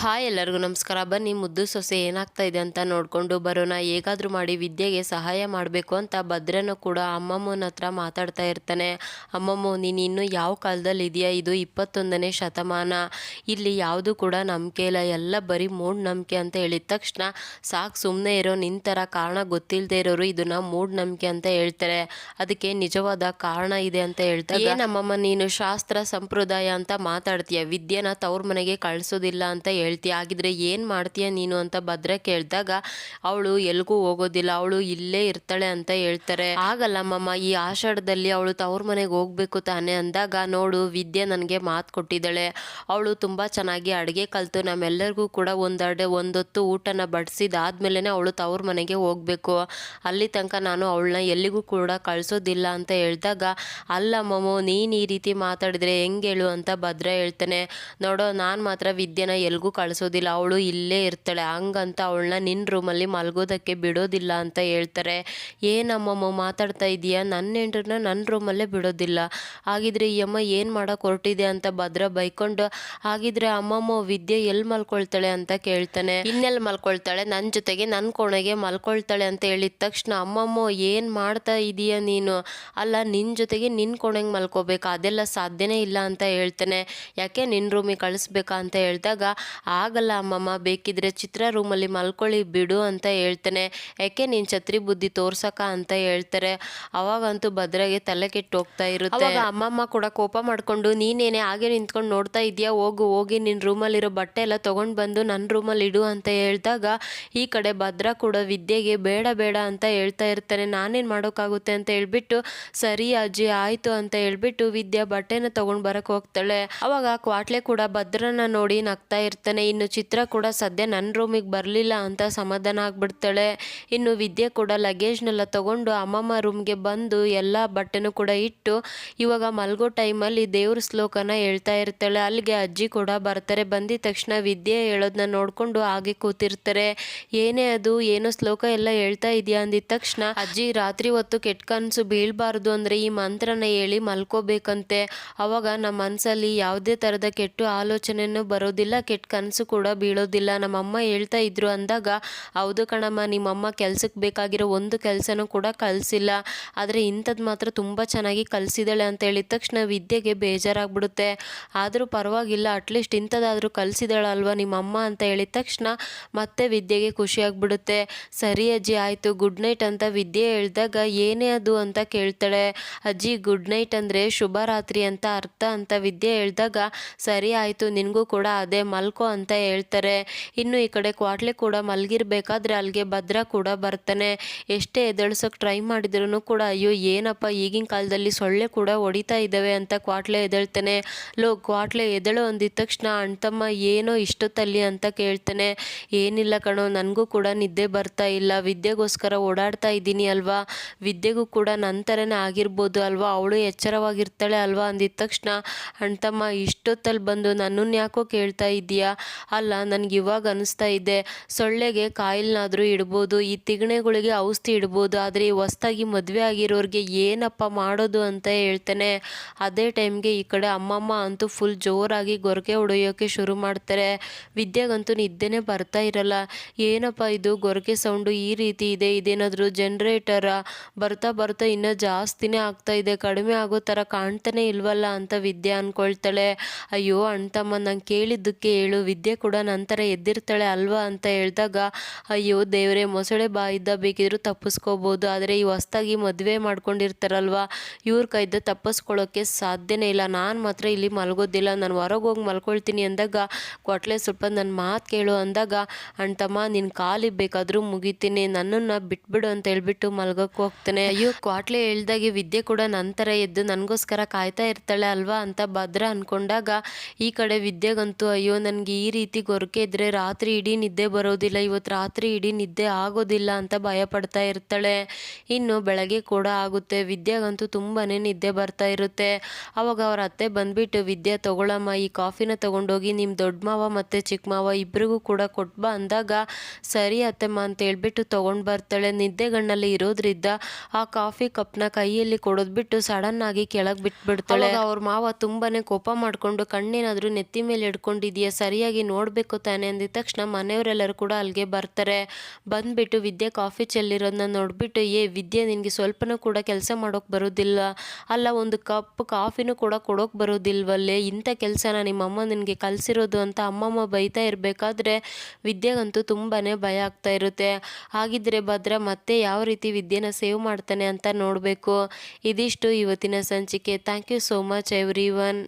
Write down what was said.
Hi ಎಲ್ಲರಿಗೂ ನಮಸ್ಕಾರ. ಬನ್ನಿ ಮುದ್ದು ಸೊಸೆ ಏನಾಗ್ತಾ ಇದೆ ಅಂತ ನೋಡಿಕೊಂಡು ಬರೋಣ. ಹೇಗಾದರೂ ಮಾಡಿ ವಿದ್ಯೆಗೆ ಸಹಾಯ ಮಾಡಬೇಕು ಅಂತ ಭದ್ರನು ಕೂಡ ಅಮ್ಮಮ್ಮನ ಹತ್ರ ಮಾತಾಡ್ತಾ ಇರ್ತಾನೆ. ಅಮ್ಮಮ್ಮ, ನೀನು ಇನ್ನೂ ಯಾವ ಕಾಲದಲ್ಲಿ ಇದೆಯಾ? ಇದು ಇಪ್ಪತ್ತೊಂದನೇ ಶತಮಾನ. ಇಲ್ಲಿ ಯಾವುದು ಕೂಡ ನಂಬಿಕೆ ಇಲ್ಲ. ಎಲ್ಲ ಬರೀ ಮೂಢನಂಬಿಕೆ ಅಂತ ಹೇಳಿದ ತಕ್ಷಣ ಸಾಕು ಸುಮ್ಮನೆ ಇರೋ ನಿಂತರ ಕಾರಣ ಗೊತ್ತಿಲ್ಲದೆ ಇರೋರು ಇದನ್ನು ಮೂಢನಂಬಿಕೆ ಅಂತ ಹೇಳ್ತಾರೆ. ಅದಕ್ಕೆ ನಿಜವಾದ ಕಾರಣ ಇದೆ ಅಂತ ಹೇಳ್ತಾರೆ ಏನಮ್ಮಮ್ಮ ನೀನು ಶಾಸ್ತ್ರ ಸಂಪ್ರದಾಯ ಅಂತ ಮಾತಾಡ್ತೀಯ. ವಿದ್ಯೆನ ತವ್ರ ಮನೆಗೆ ಕಳಿಸೋದಿಲ್ಲ ಅಂತ ಹೇಳ್ತೀಯ ಆಗಿದ್ರೆ ಏನು ಮಾಡ್ತೀಯ ನೀನು? ಅಂತ ಭದ್ರ ಕೇಳಿದಾಗ, ಅವಳು ಎಲ್ಗೂ ಹೋಗೋದಿಲ್ಲ, ಅವಳು ಇಲ್ಲೇ ಇರ್ತಾಳೆ ಅಂತ ಹೇಳ್ತಾರೆ. ಆಗಲ್ಲ ಮಮ್ಮ ಈ ಆಷಾಢದಲ್ಲಿ ಅವಳು ತವ್ರ ಮನೆಗೆ ಹೋಗ್ಬೇಕು ತಾನೆ ಅಂದಾಗ, ನೋಡು, ವಿದ್ಯೆ ನನಗೆ ಮಾತು ಕೊಟ್ಟಿದ್ದಾಳೆ. ಅವಳು ತುಂಬ ಚೆನ್ನಾಗಿ ಅಡುಗೆ ಕಲಿತು, ನಮ್ಮೆಲ್ಲರಿಗೂ ಕೂಡ ಒಂದೆರಡು ಒಂದೊತ್ತು ಊಟನ ಬಡಿಸಿದಾದ್ಮೇಲೆ ಅವಳು ತವ್ರ ಮನೆಗೆ ಹೋಗಬೇಕು. ಅಲ್ಲಿ ತನಕ ನಾನು ಅವಳನ್ನ ಎಲ್ಲಿಗೂ ಕೂಡ ಕಳಿಸೋದಿಲ್ಲ ಅಂತ ಹೇಳಿದಾಗ, ಅಲ್ಲ ನೀನು ಈ ರೀತಿ ಮಾತಾಡಿದ್ರೆ ಹೆಂಗೆ ಹೇಳು? ಅಂತ ಭದ್ರ ಹೇಳ್ತಾನೆ. ನೋಡೋ, ನಾನು ಮಾತ್ರ ವಿದ್ಯೆನ ಎಲ್ಗೂ ಕಳಿಸೋದಿಲ್ಲ. ಅವಳು ಇಲ್ಲೇ ಇರ್ತಾಳೆ. ಹಂಗಂತ ಅವಳನ್ನ ನಿನ್ನ ರೂಮಲ್ಲಿ ಮಲ್ಗೋದಕ್ಕೆ ಬಿಡೋದಿಲ್ಲ ಅಂತ ಹೇಳ್ತಾರೆ. ಏನಮ್ಮಮ್ಮ ಮಾತಾಡ್ತಾ ಇದೀಯಾ? ನನ್ನ ಹೆಂಡ್ರನ್ನ ನನ್ನ ರೂಮಲ್ಲೇ ಬಿಡೋದಿಲ್ಲ. ಹಾಗಿದ್ರೆ ಈ ಅಮ್ಮ ಏನು ಮಾಡೋಕೆ ಹೊರಟಿದೆ ಅಂತ ಭದ್ರ ಬೈಕೊಂಡು, ಹಾಗಿದ್ರೆ ಅಮ್ಮಮ್ಮ ವಿದ್ಯೆ ಎಲ್ಲಿ ಮಲ್ಕೊಳ್ತಾಳೆ ಅಂತ ಕೇಳ್ತಾನೆ. ಇನ್ನೆಲ್ಲಿ ಮಲ್ಕೊಳ್ತಾಳೆ? ನನ್ನ ಜೊತೆಗೆ ನನ್ನ ಕೋಣೆಗೆ ಮಲ್ಕೊಳ್ತಾಳೆ ಅಂತ ಹೇಳಿದ ತಕ್ಷಣ, ಅಮ್ಮಮ್ಮ, ಏನು ಮಾಡ್ತಾ ಇದೀಯ ನೀನು? ಅಲ್ಲ ನಿನ್ನ ಜೊತೆಗೆ ನಿನ್ನ ಕೋಣೆಗೆ ಮಲ್ಕೋಬೇಕು. ಅದೆಲ್ಲ ಸಾಧ್ಯನೇ ಇಲ್ಲ ಅಂತ ಹೇಳ್ತಾನೆ. ಯಾಕೆ ನಿನ್ನ ರೂಮಿಗೆ ಕಳಿಸ್ಬೇಕಾ? ಅಂತ ಹೇಳಿದಾಗ ಆಗಲ್ಲ ಅಮ್ಮಮ್ಮ, ಬೇಕಿದ್ರೆ ಚಿತ್ರ ರೂಮಲ್ಲಿ ಮಲ್ಕೊಳ್ಳಿ ಬಿಡು ಅಂತ ಹೇಳ್ತಾನೆ. ಯಾಕೆ ನೀನು ಛತ್ರಿ ಬುದ್ಧಿ ತೋರ್ಸಕ ಅಂತ ಹೇಳ್ತಾರೆ. ಅವಾಗಂತೂ ಭದ್ರಗೆ ತಲೆ ಕೆಟ್ಟು ಹೋಗ್ತಾ ಇರುತ್ತೆ. ಅಮ್ಮಮ್ಮ ಕೂಡ ಕೋಪ ಮಾಡ್ಕೊಂಡು, ನೀನೇನೆ ಹಾಗೆ ನಿಂತ್ಕೊಂಡು ನೋಡ್ತಾ ಇದೆಯಾ? ಹೋಗು, ಹೋಗಿ ನಿನ್ನ ರೂಮಲ್ಲಿರೋ ಬಟ್ಟೆ ಎಲ್ಲ ತೊಗೊಂಡು ಬಂದು ನನ್ನ ರೂಮಲ್ಲಿ ಇಡು ಅಂತ ಹೇಳಿದಾಗ, ಈ ಕಡೆ ಭದ್ರ ಕೂಡ ವಿದ್ಯೆಗೆ ಬೇಡ ಬೇಡ ಅಂತ ಹೇಳ್ತಾ ಇರ್ತಾನೆ. ನಾನೇನು ಮಾಡೋಕ್ಕಾಗುತ್ತೆ ಅಂತ ಹೇಳ್ಬಿಟ್ಟು, ಸರಿ ಅಜ್ಜಿ, ಆಯಿತು ಅಂತ ಹೇಳ್ಬಿಟ್ಟು ವಿದ್ಯಾ ಬಟ್ಟೆನ ತೊಗೊಂಡು ಬರಕ್ಕೆ ಹೋಗ್ತಾಳೆ. ಅವಾಗ ಕ್ವಾಟ್ಲೆ ಕೂಡ ಭದ್ರನ ನೋಡಿ ನಗ್ತಾ ಇರ್ತಾನೆ. ಇನ್ನು ಚಿತ್ರ ಕೂಡ ಸದ್ಯ ನನ್ನ ರೂಮಿಗೆ ಬರಲಿಲ್ಲ ಅಂತ ಸಮಾಧಾನ ಆಗಿಬಿಡ್ತಾಳೆ. ಇನ್ನು ವಿದ್ಯೆ ಕೂಡ ಲಗೇಜ್ನೆಲ್ಲ ತೊಗೊಂಡು ಅಮ್ಮಮ್ಮ ರೂಮ್ಗೆ ಬಂದು ಎಲ್ಲ ಬಟ್ಟೆನೂ ಕೂಡ ಇಟ್ಟು ಇವಾಗ ಮಲ್ಗೋ ಟೈಮಲ್ಲಿ ದೇವ್ರ ಶ್ಲೋಕನ ಹೇಳ್ತಾ ಇರ್ತಾಳೆ. ಅಲ್ಲಿಗೆ ಅಜ್ಜಿ ಕೂಡ ಬರ್ತಾರೆ. ಬಂದಿದ ತಕ್ಷಣ ವಿದ್ಯೆ ಹೇಳೋದನ್ನ ನೋಡಿಕೊಂಡು ಹಾಗೆ ಕೂತಿರ್ತಾರೆ. ಏನೇ ಅದು, ಏನೋ ಶ್ಲೋಕ ಎಲ್ಲ ಹೇಳ್ತಾ ಇದೆಯಾ ಅಂದಿದ ತಕ್ಷಣ ಅಜ್ಜಿ ರಾತ್ರಿ ಹೊತ್ತು ಕೆಟ್ಟ ಕನಸು ಬೀಳಬಾರ್ದು ಅಂದರೆ ಈ ಮಂತ್ರನ ಹೇಳಿ ಮಲ್ಕೋಬೇಕಂತೆ. ಅವಾಗ ನಮ್ಮ ಮನಸ್ಸಲ್ಲಿ ಯಾವುದೇ ಥರದ ಕೆಟ್ಟ ಆಲೋಚನೆಯೂ ಬರೋದಿಲ್ಲ. ಕೆಟ್ಟ ಕನಸು ಕೂಡ ಬೀಳೋದಿಲ್ಲ. ನಮ್ಮಮ್ಮ ಹೇಳ್ತಾ ಇದ್ರು ಅಂದಾಗ, ಹೌದು ಕಣಮ್ಮ, ನಿಮ್ಮಮ್ಮ ಕೆಲ್ಸಕ್ಕೆ ಬೇಕಾಗಿರೋ ಒಂದು ಕೆಲಸನೂ ಕೂಡ ಕಲಿಸಿಲ್ಲ. ಆದರೆ ಇಂಥದ್ದು ಮಾತ್ರ ತುಂಬ ಚೆನ್ನಾಗಿ ಕಲಿಸಿದಳೆ ಅಂತ ಹೇಳಿದ ತಕ್ಷಣ ವಿದ್ಯೆಗೆ ಬೇಜಾರಾಗ್ಬಿಡುತ್ತೆ. ಆದರೂ ಪರವಾಗಿಲ್ಲ ಅಟ್ಲೀಸ್ಟ್ ಇಂಥದ್ದಾದರೂ ಕಲಿಸಿದಾಳಲ್ವ ನಿಮ್ಮಮ್ಮ ಅಂತ ಹೇಳಿದ ತಕ್ಷಣ ಮತ್ತೆ ವಿದ್ಯೆಗೆ ಖುಷಿಯಾಗ್ಬಿಡುತ್ತೆ. ಸರಿ ಅಜ್ಜಿ, ಆಯಿತು ಗುಡ್ ನೈಟ್ ಅಂತ ವಿದ್ಯೆ ಹೇಳಿದಾಗ, ಏನೇ ಅದು ಅಂತ ಕೇಳ್ತಾಳೆ. ಅಜ್ಜಿ ಗುಡ್ ನೈಟ್ ಅಂದರೆ ಶುಭರಾತ್ರಿ ಅಂತ ಅರ್ಥ ಅಂತ ವಿದ್ಯೆ ಹೇಳಿದಾಗ, ಸರಿ, ಆಯಿತು, ನಿನಗೂ ಕೂಡ ಅದೇ ಮಲ್ಕೋ ಅಂತ ಹೇಳ್ತಾರೆ. ಇನ್ನು ಈ ಕಡೆ ಕ್ವಾಟ್ಲೆ ಕೂಡ ಮಲಗಿರ್ಬೇಕಾದ್ರೆ ಅಲ್ಲಿಗೆ ಭದ್ರ ಕೂಡ ಬರ್ತಾನೆ. ಎಷ್ಟೇ ಎದಳ್ಸೋಕೆ ಟ್ರೈ ಮಾಡಿದ್ರು ಕೂಡ, ಅಯ್ಯೋ, ಏನಪ್ಪ ಈಗಿನ ಕಾಲದಲ್ಲಿ ಸೊಳ್ಳೆ ಕೂಡ ಹೊಡಿತಾ ಇದ್ದಾವೆ ಅಂತ ಕ್ವಾಟ್ಲೆ ಎದ್ದೇಳ್ತಾನೆ ಲೋ, ಕ್ವಾಟ್ಲೆ ಎದಳು ಅಂದಿದ್ದ ತಕ್ಷಣ ಅಣ್ಣತಮ್ಮ, ಏನೋ ಇಷ್ಟೊತ್ತಲ್ಲಿ ಅಂತ ಕೇಳ್ತಾನೆ. ಏನಿಲ್ಲ ಕಣೋ, ನನಗೂ ಕೂಡ ನಿದ್ದೆ ಬರ್ತಾ ಇಲ್ಲ. ವಿದ್ಯೆಗೋಸ್ಕರ ಓಡಾಡ್ತಾ ಇದ್ದೀನಿ ಅಲ್ವಾ? ವಿದ್ಯೆಗೂ ಕೂಡ ನನ್ನ ಥರನೇ ಆಗಿರ್ಬೋದು ಅಲ್ವಾ? ಅವಳು ಎಚ್ಚರವಾಗಿರ್ತಾಳೆ ಅಲ್ವಾ? ಅಂದಿದ ತಕ್ಷಣ, ಅಣ್ಣತಮ್ಮ ಇಷ್ಟೊತ್ತಲ್ಲಿ ಬಂದು ನನ್ನನ್ನು ಯಾಕೋ ಕೇಳ್ತಾ ಇದೀಯಾ ಅಲ್ಲ, ನನಗೆ ಇವಾಗ ಅನಿಸ್ತಾ ಇದೆ, ಸೊಳ್ಳೆಗೆ ಕಾಯಿಲ್ನಾದರೂ ಇಡ್ಬೋದು, ಈ ತಿಗಣೆಗಳಿಗೆ ಔಷಧಿ ಇಡ್ಬೋದು, ಆದರೆ ಈ ಹೊಸ್ದಾಗಿ ಮದುವೆ ಆಗಿರೋರಿಗೆ ಏನಪ್ಪ ಮಾಡೋದು ಅಂತ ಹೇಳ್ತೇನೆ. ಅದೇ ಟೈಮ್ಗೆ ಈ ಕಡೆ ಅಮ್ಮಮ್ಮ ಅಂತೂ ಫುಲ್ ಜೋರಾಗಿ ಗೊರಕೆ ಹೊಡೆಯೋಕ್ಕೆ ಶುರು ಮಾಡ್ತಾರೆ. ವಿದ್ಯೆಗಂತೂ ನಿದ್ದೆನೇ ಬರ್ತಾ ಇರಲ್ಲ. ಏನಪ್ಪ ಇದು? ಗೊರಕೆ ಸೌಂಡು ಈ ರೀತಿ ಇದೆ, ಇದೇನಾದರೂ ಜನ್ರೇಟರ ಬರ್ತಾ ಬರ್ತಾ ಇನ್ನೂ ಜಾಸ್ತಿನೇ ಆಗ್ತಾ ಇದೆ, ಕಡಿಮೆ ಆಗೋ ಥರ ಕಾಣ್ತಾನೆ ಇಲ್ವಲ್ಲ ಅಂತ ವಿದ್ಯೆ ಅಂದ್ಕೊಳ್ತಾಳೆ ಅಯ್ಯೋ, ಅಣ್ಣ ತಮ್ಮ, ನಂಗೆ ಕೇಳಿದ್ದಕ್ಕೆ ಹೇಳು ವಿದ್ಯೆ ಕೂಡ ನಂತರ ಎದ್ದಿರ್ತಾಳೆ ಅಲ್ವಾ ಅಂತ ಹೇಳಿದಾಗ, ಅಯ್ಯೋ ದೇವರೇ, ಮೊಸಳೆ ಬಾಯಿದ್ದ ಬೇಕಿದ್ರೂ ತಪ್ಪಿಸ್ಕೋಬೋದು. ಆದರೆ ಈ ಹೊಸ್ದಾಗಿ ಮದುವೆ ಮಾಡ್ಕೊಂಡಿರ್ತಾರಲ್ವಾ, ಇವ್ರ ಕೈದ ತಪ್ಪಿಸ್ಕೊಳ್ಳೋಕ್ಕೆ ಸಾಧ್ಯನೇ ಇಲ್ಲ. ನಾನು ಮಾತ್ರ ಇಲ್ಲಿ ಮಲಗೋದಿಲ್ಲ. ನಾನು ಹೊರಗೆ ಹೋಗಿ ಮಲ್ಕೊಳ್ತೀನಿ ಅಂದಾಗ, ಕೊಟ್ಲೆ ಸ್ವಲ್ಪ ನನ್ನ ಮಾತು ಕೇಳು ಅಂದಾಗ ಅಣ್ತಮ್ಮ ನಿನ್ನ ಕಾಲಿಗೆ ಬೇಕಾದರೂ ಮುಗಿತೀನಿ. ನನ್ನನ್ನು ಬಿಟ್ಬಿಡು ಅಂತ ಹೇಳ್ಬಿಟ್ಟು ಮಲ್ಗೋಕ್ಕೆ ಹೋಗ್ತಾನೆ. ಅಯ್ಯೋ ಕ್ವಾಟ್ಲೆ ಹೇಳ್ದಾಗೆ ವಿದ್ಯೆ ಕೂಡ ನಂತರ ಎದ್ದು ನನಗೋಸ್ಕರ ಕಾಯ್ತಾ ಇರ್ತಾಳೆ ಅಲ್ವಾ? ಅಂತ ಭದ್ರ ಅಂದ್ಕೊಂಡಾಗ ಈ ಕಡೆ ವಿದ್ಯೆಗಂತೂ, ಅಯ್ಯೋ, ನನಗೆ ರೀತಿ ಗೊರಕೆ ಇದ್ದರೆ ರಾತ್ರಿ ಇಡೀ ನಿದ್ದೆ ಬರೋದಿಲ್ಲ ಇವತ್ತು ರಾತ್ರಿ ಇಡೀ ನಿದ್ದೆ ಆಗೋದಿಲ್ಲ ಅಂತ ಭಯ ಪಡ್ತಾ ಇರ್ತಾಳೆ. ಇನ್ನು ಬೆಳಗ್ಗೆ ಕೂಡ ಆಗುತ್ತೆ. ವಿದ್ಯಾಗಂತೂ ತುಂಬಾ ನಿದ್ದೆ ಬರ್ತಾ ಇರುತ್ತೆ. ಅವಾಗ ಅವ್ರ ಅತ್ತೆ ಬಂದ್ಬಿಟ್ಟು, ವಿದ್ಯೆ, ತಗೊಳಮ್ಮ, ಈ ಕಾಫಿನ ತಗೊಂಡೋಗಿ ನಿಮ್ಮ ದೊಡ್ಡ ಮಾವ ಮತ್ತು ಚಿಕ್ಕ ಮಾವ ಇಬ್ಬರಿಗೂ ಕೂಡ ಕೊಟ್ಬಾ ಅಂದಾಗ, ಸರಿ ಅತ್ತೆಮ್ಮ ಅಂತ ಹೇಳ್ಬಿಟ್ಟು ತೊಗೊಂಡು ಬರ್ತಾಳೆ. ನಿದ್ದೆಗಣ್ಣಲ್ಲಿ ಇರೋದ್ರಿಂದ ಆ ಕಾಫಿ ಕಪ್ನ ಕೈಯಲ್ಲಿ ಕೊಡೋದ್ಬಿಟ್ಟು ಸಡನ್ ಆಗಿ ಕೆಳಗೆ ಬಿಟ್ಬಿಡ್ತಾಳೆ. ಅವ್ರ ಮಾವ ತುಂಬಾನೇ ಕೋಪ ಮಾಡಿಕೊಂಡು, ಕಣ್ಣೇನಾದರೂ ನೆತ್ತಿ ಮೇಲೆ ಹಿಡ್ಕೊಂಡಿದ್ಯಾ ಸರಿಯಾಗಿ ಖುಷಿಯಾಗಿ ನೋಡಬೇಕು ತಾನೆ ಅಂದಿದ ತಕ್ಷಣ ಮನೆಯವರೆಲ್ಲರೂ ಕೂಡ ಅಲ್ಲಿಗೆ ಬರ್ತಾರೆ. ಬಂದುಬಿಟ್ಟು ವಿದ್ಯೆ ಕಾಫಿ ಚೆಲ್ಲಿರೋದನ್ನ ನೋಡಿಬಿಟ್ಟು, ಏ, ವಿದ್ಯೆ, ನಿನಗೆ ಸ್ವಲ್ಪನೂ ಕೂಡ ಕೆಲಸ ಮಾಡೋಕ್ಕೆ ಬರೋದಿಲ್ಲ. ಅಲ್ಲ, ಒಂದು ಕಪ್ ಕಾಫಿನೂ ಕೂಡ ಕೊಡೋಕೆ ಬರೋದಿಲ್ವಲ್ಲೇ? ಇಂಥ ಕೆಲಸನ ನಿಮ್ಮಮ್ಮ ನಿನಗೆ ಕಲಿಸಿರೋದು ಅಂತ ಅಮ್ಮಮ್ಮ ಬೈತಾ ಇರಬೇಕಾದ್ರೆ ವಿದ್ಯೆಗಂತೂ ತುಂಬಾ ಭಯ ಆಗ್ತಾ ಇರುತ್ತೆ. ಹಾಗಿದ್ರೆ ಭದ್ರ ಮತ್ತೆ ಯಾವ ರೀತಿ ವಿದ್ಯೆನ ಸೇವ್ ಮಾಡ್ತಾನೆ ಅಂತ ನೋಡಬೇಕು. ಇದಿಷ್ಟು ಇವತ್ತಿನ ಸಂಚಿಕೆ. Thank you so much, everyone.